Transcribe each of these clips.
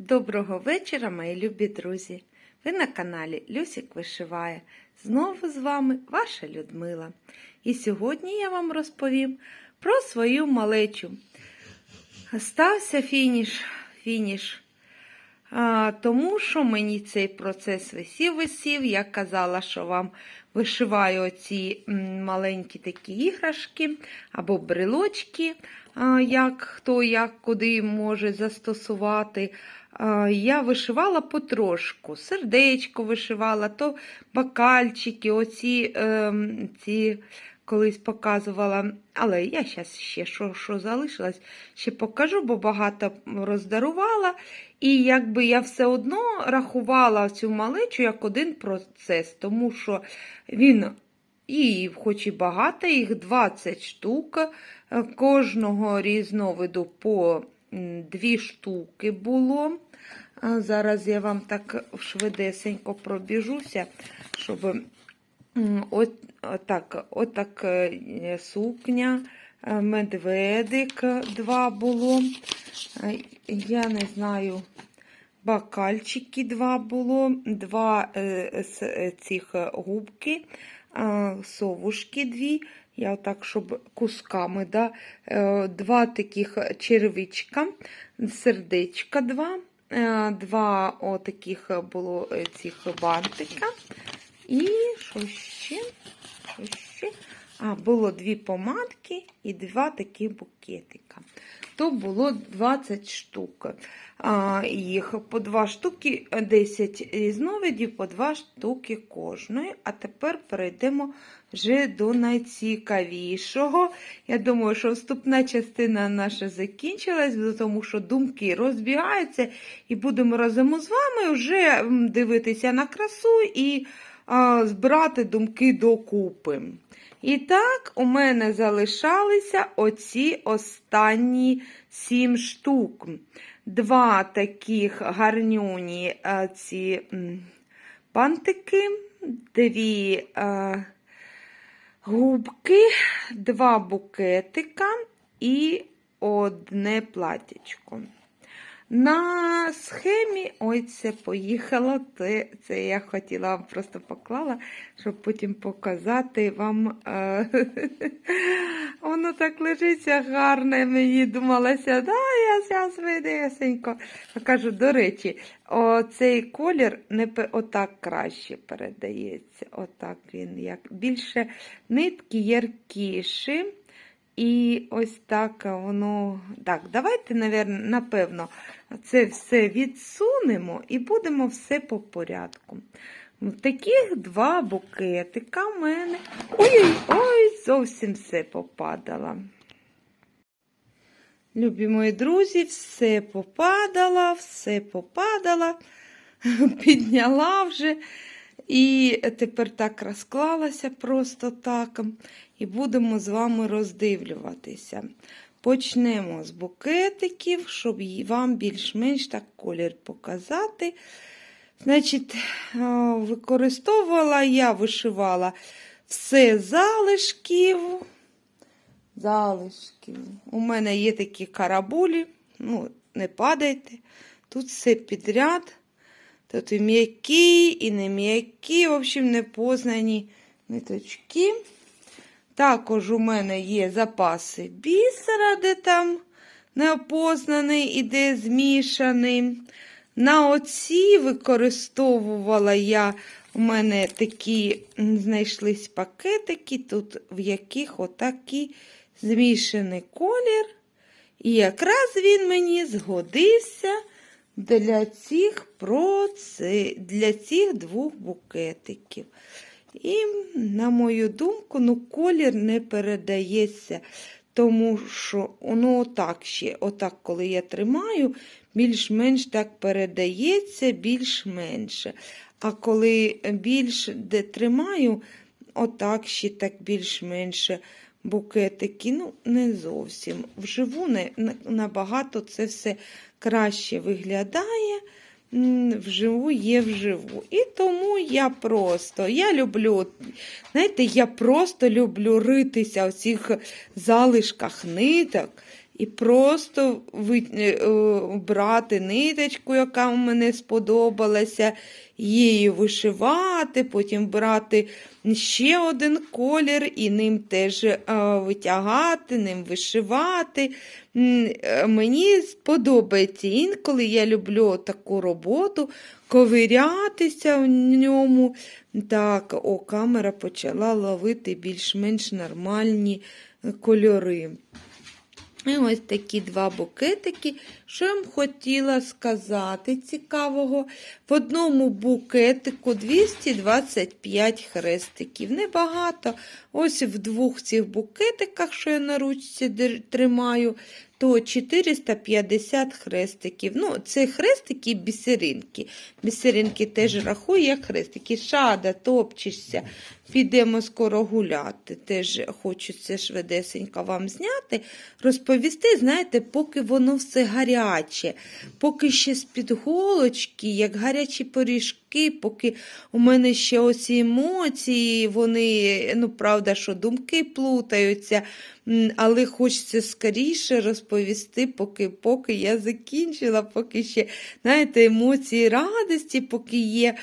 Доброго вечора, мої любі друзі! Ви на каналі Люсік Вишиває. Знову з вами ваша Людмила. І сьогодні я вам розповім про свою малечу. Стався фініш, фініш. А, тому що мені цей процес висів, висів. Я казала, що вам вишиваю оці маленькі такі іграшки або брелочки, а, як хто як куди може застосувати. Я вишивала потрошку, сердечко вишивала, то бакальчики, оці ем, ці колись показувала. Але я зараз ще що, що залишилось, ще покажу, бо багато роздарувала. І якби я все одно рахувала цю малечу як один процес, тому що він і хоч і багато, їх 20 штук, е, кожного різновиду по дві штуки було. Зараз я вам так швидесенько пробіжуся, щоб от, отак, отак е, сукня, е, медведик два було. Е, Я не знаю, бакальчики два було, два е, цих губки, совушки дві. Я отак, щоб кусками, да, два таких червичка, сердечка два, два отаких було е, цих бантика. І що ще? Що ще? А, було дві помадки і два такі букетика. То було 20 штук. А, їх по два штуки, 10 різновидів, по два штуки кожної. А тепер перейдемо вже до найцікавішого. Я думаю, що вступна частина наша закінчилась, тому що думки розбігаються, і будемо разом з вами вже дивитися на красу і збирати думки докупи. І так, у мене залишалися оці останні сім штук. Два таких гарнюні а, ці м, бантики, дві а, губки, два букетика і одне платічко. На схемі, ой, це поїхало. Це, це я хотіла вам просто поклала, щоб потім показати вам. Е, воно так лежиться гарне. Мені думалося, да, я зараз видесенько. Кажу, до речі, цей колір не отак краще передається. Отак він як більше нитки яркіші. І ось так воно. Так, давайте, напевно, це все відсунемо і будемо все по порядку. Таких два букетика в мене. Ой-ой, зовсім все попадало. Любі мої друзі, все попадало, все попадало, підняла вже. І тепер так розклалася просто так. І будемо з вами роздивлюватися. Почнемо з букетиків, щоб вам більш-менш так колір показати. Значить, використовувала я, вишивала все залишків. Залишків. У мене є такі карабулі, ну, не падайте. Тут все підряд. Тут і м'які, і не м'які, в общем, непознані ниточки. Також у мене є запаси бісера, де там неопознаний і де змішаний. На оці використовувала я, у мене такі знайшлись пакетики, тут в яких отакий змішаний колір. І якраз він мені згодився для цих, проце... для цих двох букетиків. І, на мою думку, ну, колір не передається, тому що воно отак ще, отак, коли я тримаю, більш-менш так передається, більш-менше. А коли більш де тримаю, отак ще так більш-менше букетики. Ну, не зовсім. Вживу не, набагато це все краще виглядає. Вживу є вживу. І тому я просто, я люблю, знаєте, я просто люблю ритися в цих залишках ниток і просто ви- е, брати ниточку, яка мені сподобалася, її вишивати, потім брати ще один колір і ним теж е, витягати, ним вишивати. Е, Мені сподобається інколи я люблю таку роботу, ковирятися в ньому. Так, о, камера почала ловити більш-менш нормальні е, кольори. І ось такі два букетики. Що я вам хотіла сказати цікавого? В одному букетику 225 хрестиків. Небагато. Ось в двох цих букетиках, що я на ручці тримаю, то 450 хрестиків. Ну, це хрестики і бісеринки. Бісеринки теж рахую як хрестики. Шада, топчешся. Підемо скоро гуляти. Теж хочу це швидесенько вам зняти, розповісти, знаєте, поки воно все гаряче, поки ще з-під голочки, як гарячі пиріжки, поки у мене ще оці емоції, вони, ну, правда, що думки плутаються, але хочеться скоріше розповісти, поки, поки я закінчила, поки ще, знаєте, емоції радості, поки є.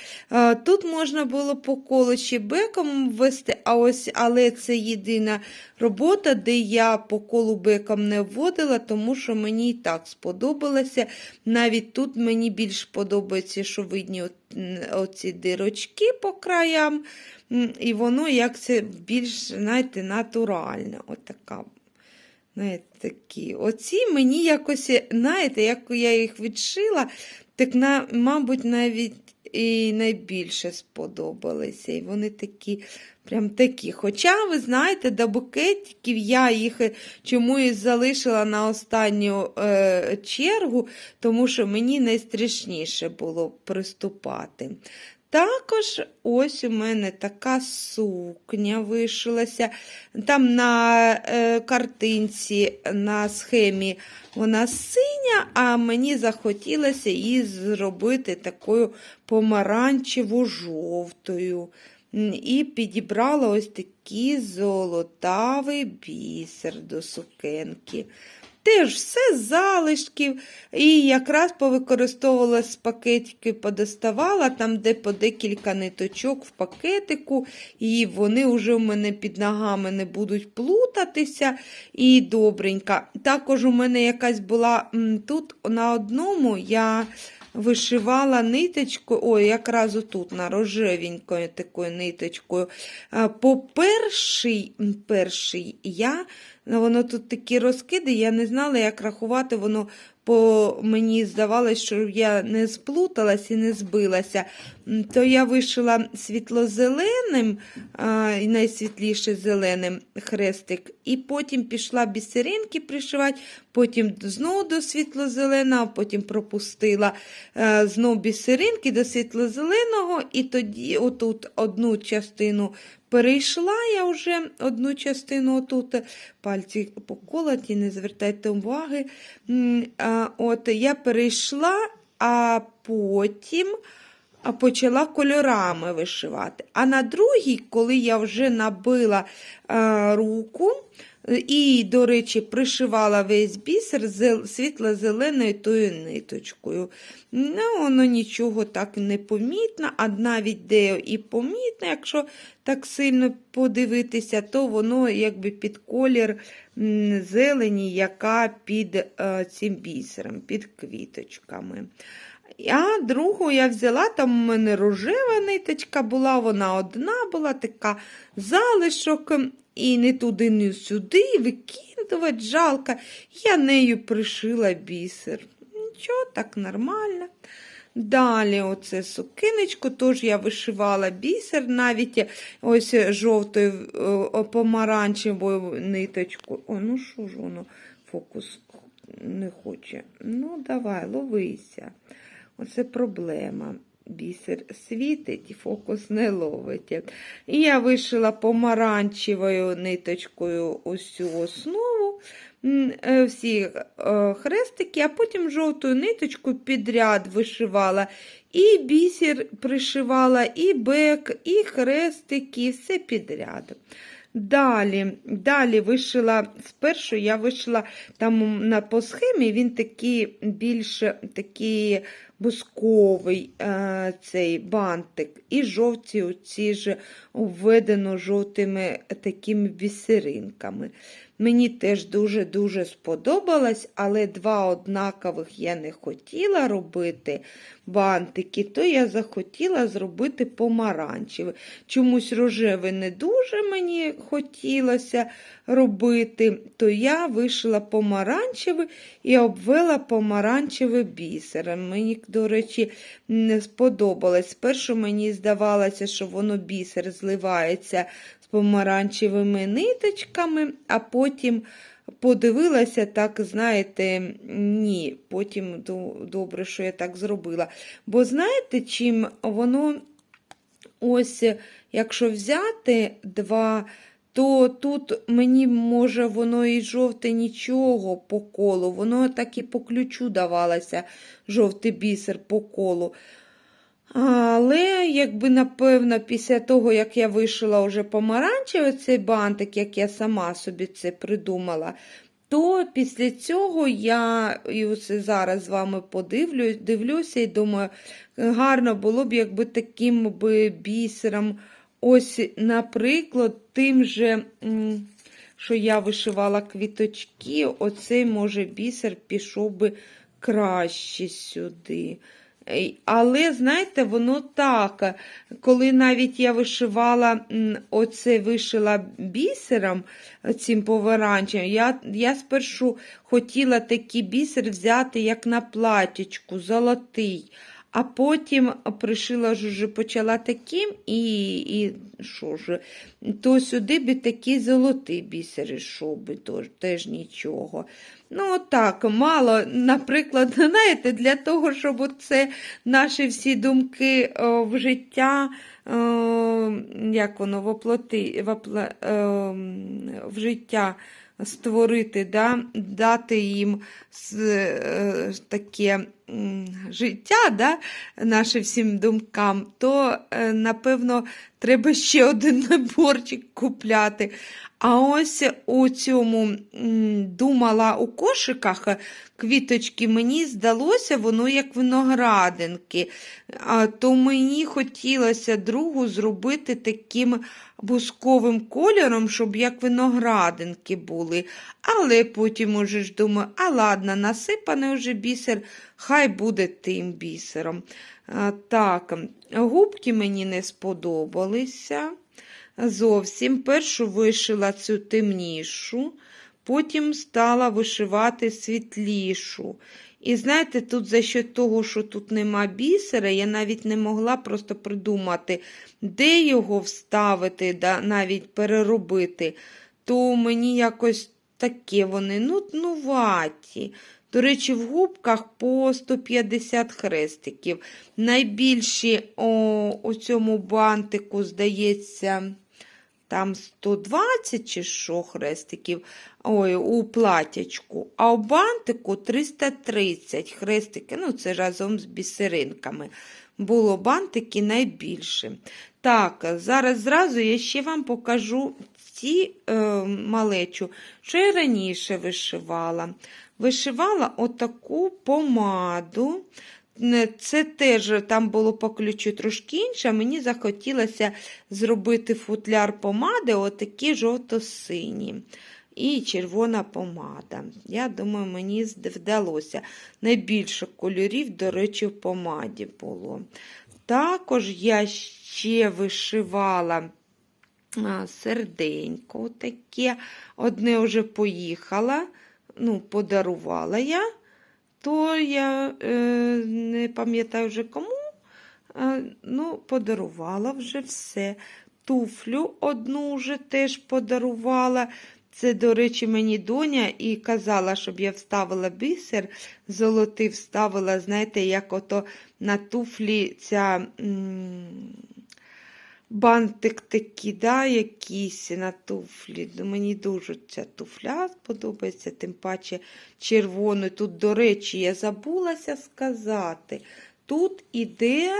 Тут можна було по колу ще беком ввести, а ось, але це єдина робота, де я по колу беком не вводила, тому що мені і так сподобалося. Навіть тут мені більш подобається, що видні от, оці дирочки по краям, і воно як це більш, знаєте, натуральне. Отака. Знаєте, такі. Оці мені якось, знаєте, як я їх відшила, так, на, мабуть, навіть і найбільше сподобалися. І вони такі, прям такі. Хоча, ви знаєте, до букетиків я їх чомусь залишила на останню е, чергу, тому що мені найстрашніше було приступати. Також ось у мене така сукня вишилася. Там на е, картинці, на схемі вона синя, а мені захотілося її зробити такою помаранчево-жовтою. І підібрала ось такий золотавий бісер до сукенки. Теж все з залишків. І якраз повикористовувала з пакетики, подоставала там, де по декілька ниточок в пакетику, і вони вже в мене під ногами не будуть плутатися. І добренька. Також у мене якась була тут на одному я. Вишивала ниточкою, ой, якраз отут на рожевенькою такою ниточкою. По перший, перший я, ну, воно тут такі розкиди, я не знала, як рахувати, воно по мені здавалось, що я не сплуталась і не збилася. То я вишила світло-зеленим, найсвітліше зеленим хрестик, і потім пішла бісеринки пришивати, потім знову до світло-зеленого, потім пропустила е, знов бісеринки до світло-зеленого, і тоді отут одну частину перейшла я вже одну частину отут, пальці поколоті, не звертайте уваги. От я перейшла, а потім почала кольорами вишивати. А на другій, коли я вже набила е, руку, і, до речі, пришивала весь бісер світло-зеленою тою ниточкою. Ну, воно нічого так не помітно, а навіть де і помітно, якщо так сильно подивитися, то воно якби під колір зелені, яка під е, цим бісером, під квіточками. А другу я взяла, там у мене рожева ниточка була, вона одна була така залишок, і не туди, не сюди, викидувати жалко. Я нею пришила бісер. Нічого, так нормально. Далі оце сукинечко, теж я вишивала бісер, навіть ось жовтою помаранчевою ниточкою. О, ну що ж воно, фокус не хоче. Ну, давай, ловися. Оце проблема. Бісер світить і фокус не ловить. І я вишила помаранчевою ниточкою ось основу, е, всі е, хрестики, а потім жовтою ниточкою підряд вишивала. І бісер пришивала, і бек, і хрестики, все підряд. Далі, далі вишила, спершу я вишила там на по схемі, він такий більш такий бусковий е, цей бантик. І жовті оці ж обведено жовтими такими бісеринками. Мені теж дуже-дуже сподобалось, але два однакових я не хотіла робити бантики, то я захотіла зробити помаранчевий. Чомусь рожевий не дуже мені хотілося робити, то я вишила помаранчевий і обвела помаранчевий бісером. Мені, до речі, не сподобалось. Спершу мені здавалося, що воно бісер зливається з помаранчевими ниточками, а потім подивилася, так, знаєте, ні, потім добре, що я так зробила. Бо знаєте, чим воно ось, якщо взяти два, то тут мені, може, воно і жовте нічого по колу, воно так і по ключу давалося, жовтий бісер по колу. Але, якби, напевно, після того, як я вишила вже помаранчевий цей бантик, як я сама собі це придумала, то після цього я і оце зараз з вами подивлюсь, дивлюся і думаю, гарно було б, якби таким би бісером, ось, наприклад, тим же, що я вишивала квіточки, оцей, може, бісер пішов би краще сюди. Але, знаєте, воно так, коли навіть я вишивала, оце вишила бісером, цим поверанчем, я я спершу хотіла такий бісер взяти, як на платічку, золотий. А потім пришила вже почала таким, і і що ж, то сюди би такий золотий бісер ішов би теж, теж нічого. Ну, так, мало, наприклад, знаєте, для того, щоб це наші всі думки о, в життя, о, як воно воплоти, вопла, о, в життя створити, да? дати їм е, таке життя, да? нашим всім думкам, то, е, напевно, треба ще один наборчик купляти. А ось у цьому думала у кошиках квіточки, мені здалося, воно як виноградинки. А то мені хотілося другу зробити таким бусковим кольором, щоб як виноградинки були. Але потім уже ж думаю, а ладно, насипаний вже бісер, хай буде тим бісером. А, так, губки мені не сподобалися зовсім. Першу вишила цю темнішу, потім стала вишивати світлішу. І знаєте, тут за що того, що тут нема бісера, я навіть не могла просто придумати, де його вставити, да, навіть переробити, то мені якось таке вони нуднуваті. До речі, в губках по 150 хрестиків. Найбільші о, у цьому бантику, здається, там 120 чи що хрестиків ой, у платячку, а у бантику 330 хрестики, ну це разом з бісеринками. Було бантики найбільше. Так, зараз зразу я ще вам покажу ці е, малечу, що я раніше вишивала. Вишивала отаку помаду. Це теж там було по ключу трошки інше, мені захотілося зробити футляр помади, отакі жовто-сині. І червона помада. Я думаю, мені вдалося. Найбільше кольорів, до речі, в помаді було. Також я ще вишивала серденько таке. Одне вже поїхала, ну, подарувала я то я е, не пам'ятаю вже кому, е, ну, подарувала вже все. Туфлю одну вже теж подарувала. Це, до речі, мені доня і казала, щоб я вставила бісер, золотий вставила, знаєте, як ото на туфлі ця. М бантик такий, да, якийсь на туфлі. Ну, Мені дуже ця туфля сподобається, тим паче червоною. Тут, до речі, я забулася сказати. Тут іде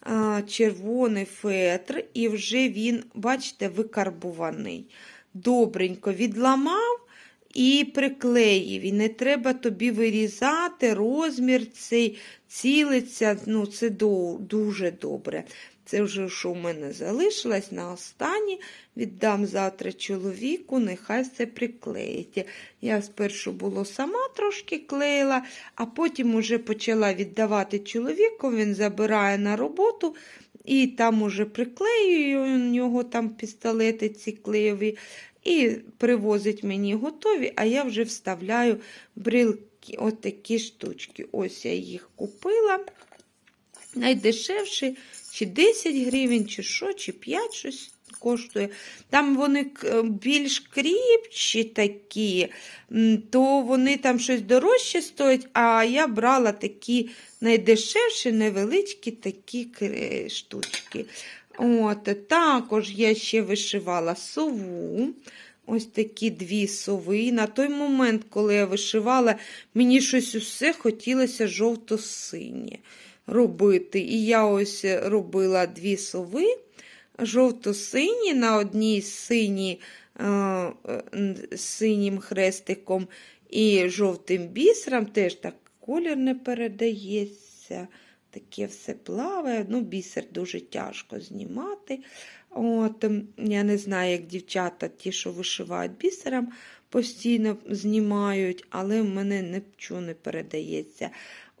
а, червоний фетр, і вже він, бачите, викарбуваний. Добренько відламав і приклеїв. І не треба тобі вирізати розмір цей цілиться. Ну, це дуже добре. Це вже що в мене залишилось на останнє. Віддам завтра чоловіку, нехай все приклеїть. Я спершу було сама трошки клеїла, а потім уже почала віддавати чоловіку, він забирає на роботу і там уже приклеюю у нього там пістолети ці клеєві, і привозить мені готові, а я вже вставляю брилки, отакі штучки. Ось я їх купила. Найдешевші, чи 10 гривень, чи що, чи 5 щось коштує. Там вони більш кріпчі такі, то вони там щось дорожче стоять, а я брала такі найдешевші, невеличкі такі штучки. От, також я ще вишивала сову. Ось такі дві сови. На той момент, коли я вишивала, мені щось усе хотілося жовто-синє робити. І я ось робила дві сови жовто-сині, на одній сині, е, е, синім хрестиком і жовтим бісером. Теж так колір не передається. Таке все плаває. Ну, бісер дуже тяжко знімати. От, я не знаю, як дівчата, ті, що вишивають бісером, постійно знімають, але в мене нічого не передається.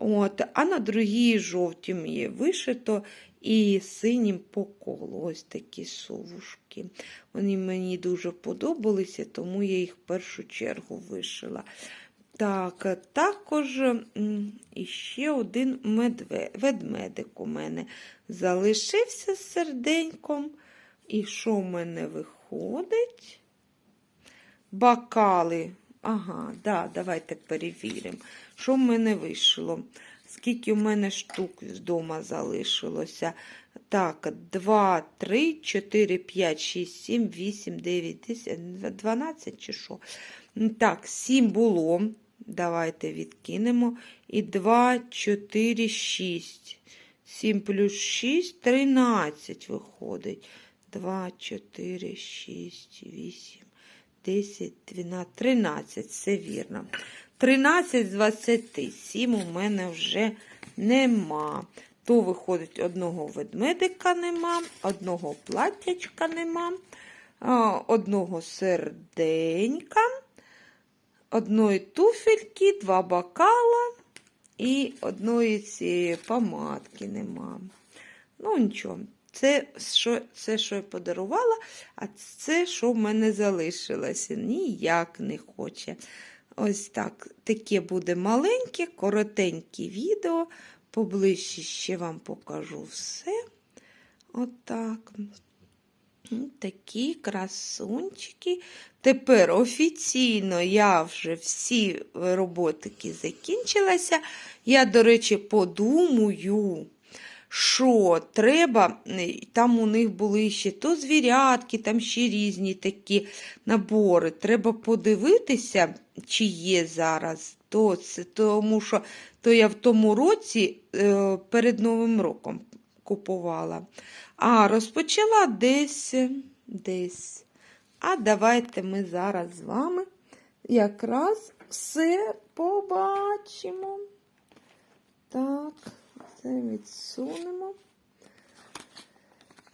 От, а на другій жовтім є вишито і синім по колу. Ось такі совушки. Вони мені дуже подобалися, тому я їх в першу чергу вишила. Так, також іще один ведмедик у мене залишився з серденьком. І що в мене виходить? Бакали. Ага, да, давайте перевіримо. Що в мене вийшло? Скільки в мене штук вдома залишилося? Так, 2, 3, 4, 5, 6, 7, 8, 9, 10, 12 чи що? Так, 7 було. Давайте відкинемо. І 2, 4, 6. 7 плюс 6, 13 виходить. 2, 4, 6, 8, 10, 12, 13. Все вірно. 13 з 27 у мене вже нема. То виходить, одного ведмедика нема, одного платтячка нема, одного серденька, одної туфельки, два бокала і одної цієї помадки нема. Ну, нічого. Це що, це, що я подарувала, а це, що в мене залишилося. Ніяк не хоче. Ось так. Таке буде маленьке, коротеньке відео. Поближче ще вам покажу все. Отак. Такі красунчики. Тепер офіційно я вже всі роботики закінчилася. Я, до речі, подумаю, що треба, там у них були ще то звірятки, там ще різні такі набори. Треба подивитися, чи є зараз. То тому що то я в тому році е, перед Новим роком купувала. А розпочала десь, десь. А давайте ми зараз з вами якраз все побачимо. Так, це відсунемо.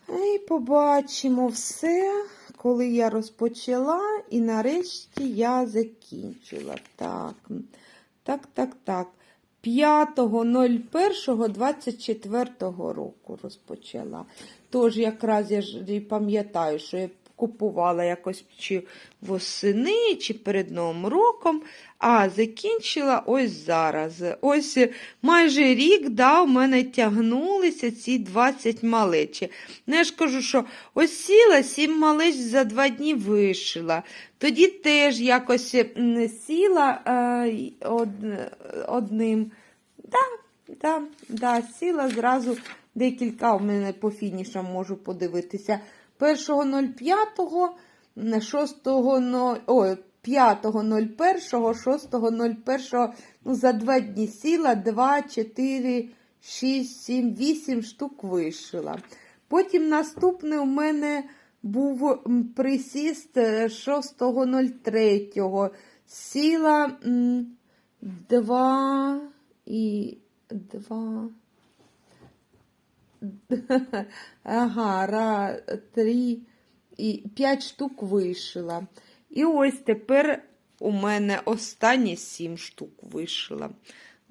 І побачимо все, коли я розпочала, і нарешті я закінчила. Так, так, так, так. 5.01.24 року розпочала. Тож, якраз я ж пам'ятаю, що я купувала якось чи восени, чи перед Новим роком, а закінчила ось зараз. Ось майже рік да, у мене тягнулися ці 20 малечі. Ну, я ж кажу, що ось сім малеч за два дні вишила. Тоді теж якось сіла е, од, одним. Да, да, да, сіла зразу декілька у мене по фінішам можу подивитися. 1.05, 6.0, ой, 5.01, 6.01, ну за два дні сіла 2, 4, 6, 7, 8 штук вишила. Потім наступний у мене був присіст е, 6.03. Сіла 2 і 2. Ага, ра, три і п'ять штук вишила. І ось тепер у мене останні сім штук вишила.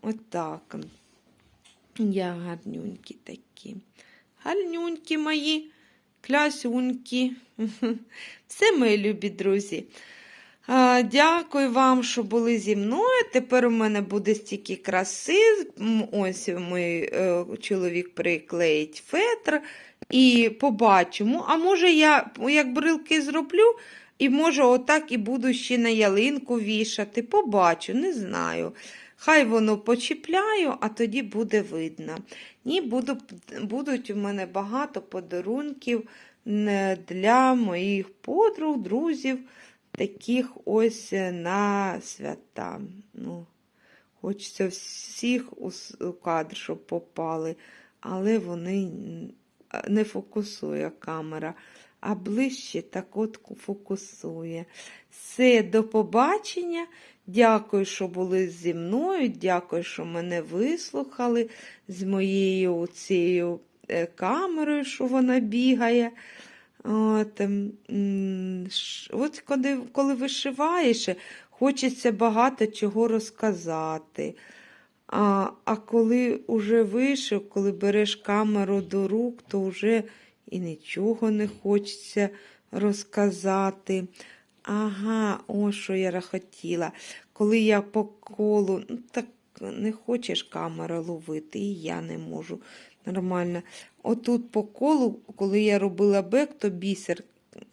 Отак. Я гарнюнькі такі. Гарнюнькі мої, клясюнькі. Все, мої любі друзі. Дякую вам, що були зі мною. Тепер у мене буде стільки краси. Ось мій е, чоловік приклеїть фетр і побачимо. А може, я як брилки зроблю, і може, отак і буду ще на ялинку вішати. Побачу, не знаю. Хай воно почіпляю, а тоді буде видно. Ні, буду, будуть у мене багато подарунків е, для моїх подруг, друзів таких ось е, на свята. Ну, Хочеться всіх у, кадр, щоб попали, але вони не фокусує камера, а ближче так от фокусує. Все, до побачення. Дякую, що були зі мною. Дякую, що мене вислухали з моєю цією е, камерою, що вона бігає. От, ем, от коли, коли вишиваєш, хочеться багато чого розказати. А, а коли вже вишив, коли береш камеру до рук, то вже і нічого не хочеться розказати. Ага, о, що я хотіла. Коли я по колу, ну так не хочеш камеру ловити, і я не можу нормально. Отут по колу, коли я робила бек, то бісер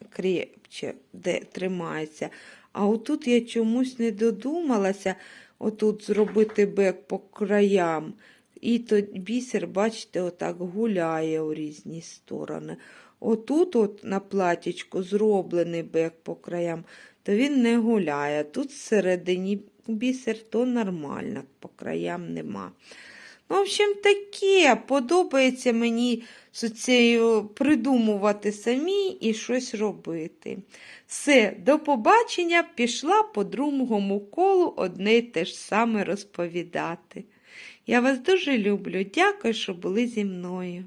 крепче де тримається. А отут я чомусь не додумалася отут зробити бек по краям. І то бісер, бачите, отак гуляє у різні сторони. Отут, от на платічку, зроблений бек по краям, то він не гуляє. Тут всередині бісер, то нормально, по краям нема. Ну, в общем, таке подобається мені з цією придумувати самі і щось робити. Все, до побачення, пішла по другому колу одне й те ж саме розповідати. Я вас дуже люблю. Дякую, що були зі мною.